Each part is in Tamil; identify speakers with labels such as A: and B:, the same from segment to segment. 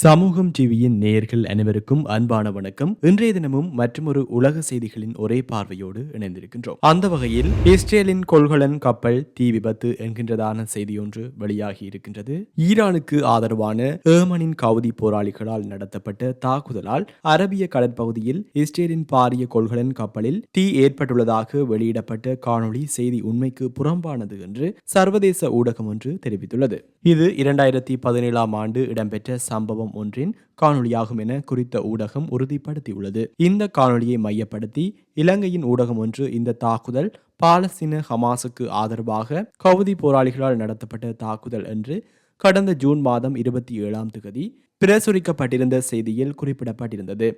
A: சமூகம் டிவியின் நேயர்கள் அனைவருக்கும் அன்பான வணக்கம். இன்றைய தினமும் மற்றொரு உலக செய்திகளின் ஒரே பார்வையோடு இணைந்திருக்கின்றோம். அந்த வகையில் இஸ்ரேலின் கொள்கலன் கப்பல் தீ விபத்து என்கின்றதான செய்தி ஒன்று வெளியாகி இருக்கின்றது. ஈரானுக்கு ஆதரவான ஏமனின் கவுதி போராளிகளால் நடத்தப்பட்ட தாக்குதலால் அரபிய கடற்பகுதியில் இஸ்ரேலின் பாரிய கொள்கலன் கப்பலில் தீ ஏற்பட்டுள்ளதாக வெளியிடப்பட்ட காணொளி செய்தி உண்மைக்கு புறம்பானது என்று சர்வதேச ஊடகம் ஒன்று தெரிவித்துள்ளது. இது இரண்டாயிரத்தி பதினேழாம் ஆண்டு இடம்பெற்ற சம்பவம் சம்பவம் ஒன்றின் காணொலியாகும் என குறித்த ஊடகம் உறுதிப்படுத்தியுள்ளது. இந்த காணொலியை மையப்படுத்தி இலங்கையின் ஊடகம் ஒன்று இந்த தாக்குதல் பாலஸ்தீன ஹமாஸுக்கு ஆதரவாக கவுதி போராளிகளால் நடத்தப்பட்ட தாக்குதல் என்று கடந்த ஜூன் மாதம் இருபத்தி ஏழாம் தேதி பிரசுரிக்கப்பட்டிருந்த செய்தியில் குறிப்பிடப்பட்டிருந்தது.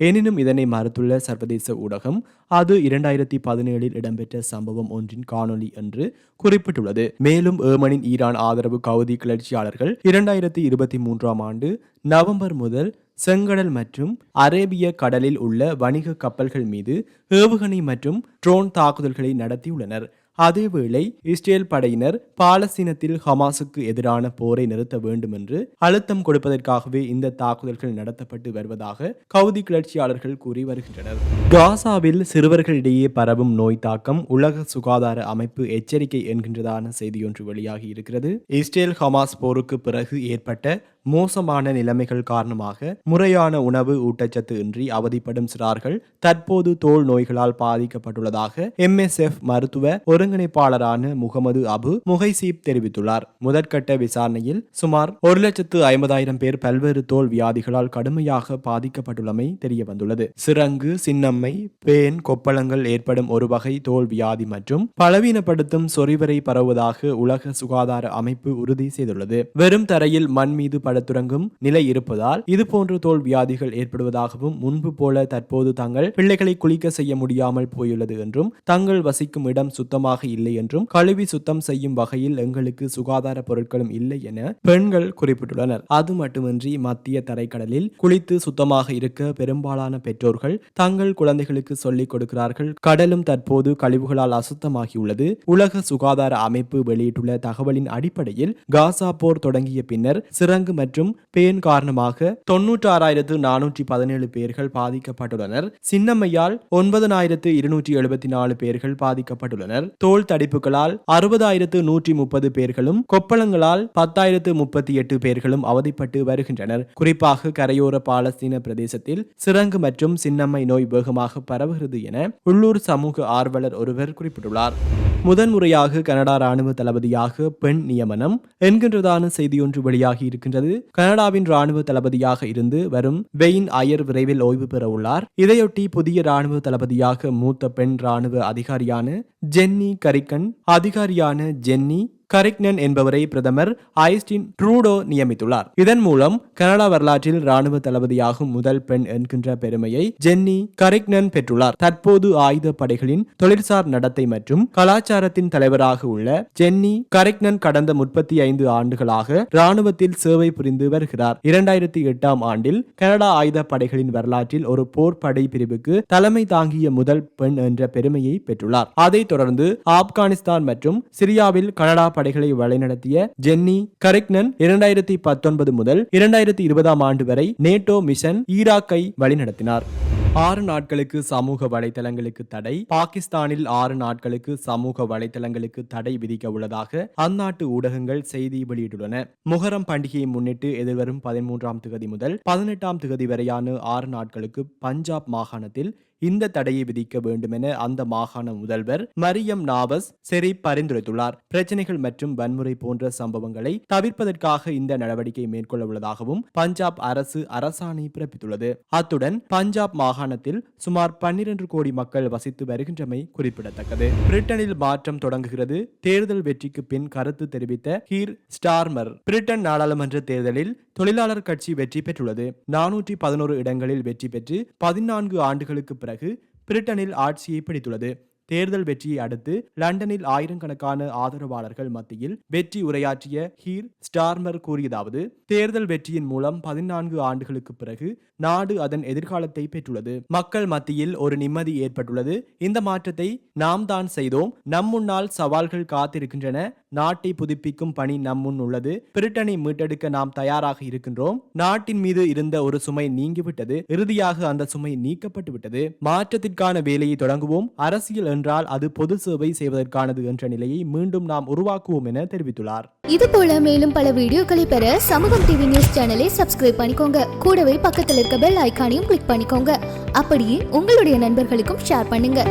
A: எனினும் இதனை மறுத்துள்ள சர்வதேச ஊடகம் அது இரண்டாயிரத்தி பதினேழில் இடம்பெற்ற சம்பவம் ஒன்றின் காணொளி என்று குறிப்பிட்டுள்ளது. மேலும் ஏமனின் ஈரான் ஆதரவு கவுதி கிளர்ச்சியாளர்கள் இரண்டாயிரத்தி இருபத்தி மூன்றாம் ஆண்டு நவம்பர் முதல் செங்கடல் மற்றும் அரேபிய கடலில் உள்ள வணிக கப்பல்கள் மீது ஏவுகணை மற்றும் ட்ரோன் தாக்குதல்களை நடத்தியுள்ளனர். அதேவேளை இஸ்ரேல் படையினர் பாலஸ்தீனத்தில் ஹமாஸுக்கு எதிரான போரை நிறுத்த வேண்டும் என்று அழுத்தம் கொடுப்பதற்காகவே இந்த தாக்குதல்கள் நடத்தப்பட்டு வருவதாக கவுதி கிளர்ச்சியாளர்கள் கூறி வருகின்றனர். காசாவில் சிறுவர்களிடையே பரவும் நோய் தாக்கம் உலக சுகாதார அமைப்பு எச்சரிக்கை என்கின்றதான செய்தியொன்று வெளியாகி இருக்கிறது. இஸ்ரேல் ஹமாஸ் போருக்கு பிறகு ஏற்பட்ட மோசமான நிலைமைகள் காரணமாக முறையான உணவு ஊட்டச்சத்து இன்றி அவதிப்படும் சிறார்கள் தற்போது தோல் நோய்களால் பாதிக்கப்பட்டுள்ளதாக எம்எஸ்எஃப் மருத்துவ ஒருங்கிணைப்பாளரான முகமது அபு முகைசீப் தெரிவித்துள்ளார். முதற்கட்ட விசாரணையில் சுமார் ஒரு லட்சத்து ஐம்பதாயிரம் பேர் பல்வேறு தோல் வியாதிகளால் கடுமையாக பாதிக்கப்பட்டுள்ளமை தெரியவந்துள்ளது. சிறங்கு சின்னம்மை பேன் கொப்பளங்கள் ஏற்படும் ஒரு வகை தோல் வியாதி மற்றும் பலவீனப்படுத்தும் சொறிவரை பரவுவதாக உலக சுகாதார அமைப்பு உறுதி செய்துள்ளது. வெறும் தரையில் மண் மீது படத்துறங்கும் நிலை இருப்பதால் இதுபோன்ற தோல் வியாதிகள் ஏற்படுவதாகவும் முன்பு போல தற்போது தங்கள் பிள்ளைகளை குளிக்க செய்ய முடியாமல் போயுள்ளது என்றும் தங்கள் வசிக்கும் இடம் சுத்தமாக இல்லை என்றும் கழுவி சுத்தம் செய்யும் வகையில் எங்களுக்கு சுகாதார பொருட்களும் இல்லை என பெண்கள் குறிப்பிட்டுள்ளனர். அது மட்டுமின்றி மத்திய தரைக்கடலில் குளித்து சுத்தமாக இருக்க பெரும்பாலான பெற்றோர்கள் தங்கள் குழந்தைகளுக்கு சொல்லிக் கொடுக்கிறார்கள். கடலும் தற்போது கழிவுகளால் அசுத்தமாகியுள்ளது. உலக சுகாதார அமைப்பு வெளியிட்டுள்ள தகவலின் அடிப்படையில் காசா போர் தொடங்கிய பின்னர் சிறங்கு மற்றும் பேன் காரணமாக தொன்னூற்றி ஆறாயிரத்து நானூற்றி பதினேழு பேர்கள் பாதிக்கப்பட்டுள்ளனர். சின்னம்மையால் ஒன்பதனாயிரத்து இருநூற்றி எழுபத்தி நாலு பேர்கள் பாதிக்கப்பட்டுள்ளனர். தோல் தடிப்புகளால் அறுபதாயிரத்து நூற்றி முப்பது பேர்களும் கொப்பளங்களால் பத்தாயிரத்து முப்பத்தி எட்டு பேர்களும் அவதிப்பட்டு வருகின்றனர். குறிப்பாக கரையோர பாலஸ்தீன பிரதேசத்தில் சிறங்கு மற்றும் சின்னம்மை நோய் வேகமாக பரவுகிறது என உள்ளூர் சமூக ஆர்வலர் ஒருவர் குறிப்பிட்டுள்ளார். முதன்முறையாக கனடா ராணுவ தளபதியாக பெண் நியமனம் என்கின்றதான செய்தியொன்று வெளியாகி இருக்கின்றது. கனடாவின் ராணுவ தளபதியாக இருந்து வரும் வெயின் அயர் விரைவில் ஓய்வு பெற உள்ளார். இதையொட்டி புதிய ராணுவ தளபதியாக மூத்த பெண் ராணுவ அதிகாரியான ஜென்னி கரிக்கன் அதிகாரியான ஜென்னி கரிக்னன் என்பவரை பிரதமர் ஐஸ்டின் ட்ரூடோ நியமித்துள்ளார். இதன் மூலம் கனடா வரலாற்றில் ராணுவ தளபதியாகும் முதல் பெண் என்கின்ற பெருமையை ஜென்னி கரிக்னன் பெற்றுள்ளார். தற்போது ஆயுத படைகளின் தொழிற்சார் நடத்தை மற்றும் கலாச்சாரத்தின் தலைவராக உள்ள ஜென்னி கரிக்னன் கடந்த முப்பத்தி ஐந்து ஆண்டுகளாக ராணுவத்தில் சேவை புரிந்து வருகிறார். இரண்டாயிரத்தி எட்டாம் ஆண்டில் கனடா ஆயுத படைகளின் வரலாற்றில் ஒரு போர் படை பிரிவுக்கு தலைமை தாங்கிய முதல் பெண் என்ற பெருமையை பெற்றுள்ளார். அதைத் தொடர்ந்து ஆப்கானிஸ்தான் மற்றும் சிரியாவில் கனடா படைகளை வழிநடத்திய ஜென்னி கரிக்னன் இரண்டாயிரத்தி பத்தொன்பது முதல் இரண்டாயிரத்தி இருபதாம் ஆண்டு வரை நேட்டோ மிஷன் ஈராக்கை வழிநடத்தினார். ஆறு நாட்களுக்கு சமூக வலைதளங்களுக்கு தடை. பாகிஸ்தானில் ஆறு நாட்களுக்கு சமூக வலைதளங்களுக்கு தடை விதிக்க உள்ளதாக அந்நாட்டு ஊடகங்கள் செய்தி வெளியிட்டுள்ளன. முகரம் பண்டிகையை முன்னிட்டு எதிர்வரும் பதிமூன்றாம் திகதி முதல் பதினெட்டாம் திகதி வரையான ஆறு நாட்களுக்கு பஞ்சாப் மாகாணத்தில் இந்த தடையை விதிக்க வேண்டும் என அந்த மாகாண முதல்வர் மரியம் நாவஸ் செரி பரிந்துரைத்துள்ளார். பிரச்சனைகள் மற்றும் வன்முறை போன்ற சம்பவங்களை தவிர்ப்பதற்காக இந்த நடவடிக்கை மேற்கொள்ள உள்ளதாகவும் பஞ்சாப் அரசு அரசாணை பிறப்பித்துள்ளது. அத்துடன் பஞ்சாப் மாகாண மாகாணத்தில் சுமார் பன்னிரண்டு கோடி மக்கள் வசித்து வருகின்றமை குறிப்பிடத்தக்கது. பிரிட்டனில் மாற்றம் தொடங்குகிறது. தேர்தல் வெற்றிக்கு பின் கருத்து தெரிவித்த ஹீர் ஸ்டார்மர் பிரிட்டன் நாடாளுமன்ற தேர்தலில் தொழிலாளர் கட்சி வெற்றி பெற்றுள்ளது. நானூற்றி பதினோரு இடங்களில் வெற்றி பெற்று பதினான்கு ஆண்டுகளுக்கு பிறகு பிரிட்டனில் ஆட்சியை பிடித்துள்ளது. தேர்தல் வெற்றியை அடுத்து லண்டனில் ஆயிரக்கணக்கான ஆதரவாளர்கள் மத்தியில் வெற்றி உரையாற்றிய ஹீர் ஸ்டார்மர் கூறியதாவது தேர்தல் வெற்றியின் மூலம் பதினான்கு ஆண்டுகளுக்கு பிறகு நாடு அதன் எதிர்காலத்தை பெற்றுள்ளது. மக்கள் மத்தியில் ஒரு நிம்மதி ஏற்பட்டுள்ளது. இந்த மாற்றத்தை நாம் தான் செய்தோம். நம் முன்னால் சவால்கள் காத்திருக்கின்றன. நாட்டை புதுப்பிக்கும் பணி நம் முன் உள்ளது. பிரிட்டனை மீட்டெடுக்க நாம் தயாராக இருக்கின்றோம். நாட்டின் மீது இருந்த ஒரு சுமை நீங்கிவிட்டது. இறுதியாக அந்த சுமை நீக்கப்பட்டு விட்டது மாற்றத்திற்கான வேலையை தொடங்குவோம். அரசியல் என்றால் அது பொது சேவை செய்வதற்கானது என்ற நிலையை மீண்டும் நாம் உருவாக்குவோம் என தெரிவித்துள்ளார்.
B: இது போல மேலும் பல வீடியோக்களை பெற சமூகம் டிவி நியூஸ் சேனலை சப்ஸ்கிரைப் பண்ணிக்கோங்க. கூடவே பக்கத்தில் இருக்க பெல் ஐகானையும் கிளிக் பண்ணிக்கோங்க. அப்படியே உங்களுடைய நண்பர்களுக்கும் ஷேர் பண்ணுங்க.